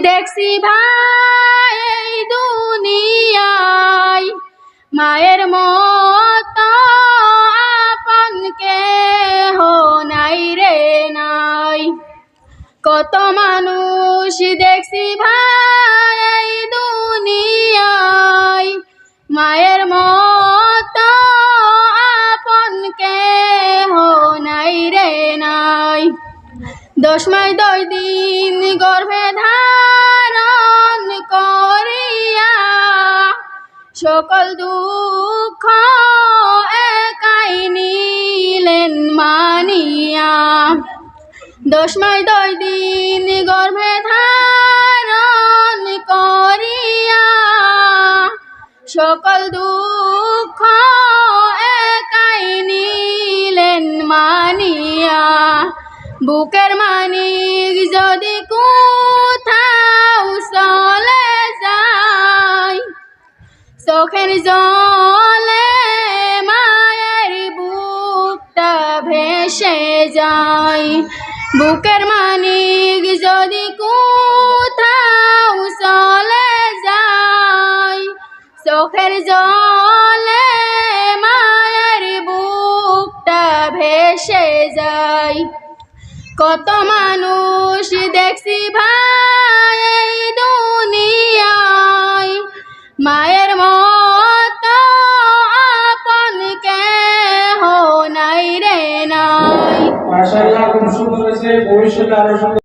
দেখছি ভাই দুনিয়ায়? মায়ের মত আপন কেহ নাই রে নাই। কত মানুষ দেখছি ভাই দুনিয়ায়। মায়ের মত আপন কেহ নাই রে নাই। দশ মাস দশ দিন গর্ভে সকল দুঃখ একাই নিলেন মানিয়া। দশ মাস দশ দিন গর্ভে ধারণ করিয়া সকল দুঃখ একাই নিলেন মানিয়া। বুকের মানিক জলে মায়ের বুকটা ভেসে যায়। বুকের মানিক যদি কোথাও চলে যায়, চোখের জলে মায়ের বুকটা ভেসে যায়। কত মানুষ দেখছি ভাই দুনিয়ায়, মায়ের মন মাশাআল্লাহ খুব সুন্দর হয়েছে ভবিষ্যতে আরও সুন্দর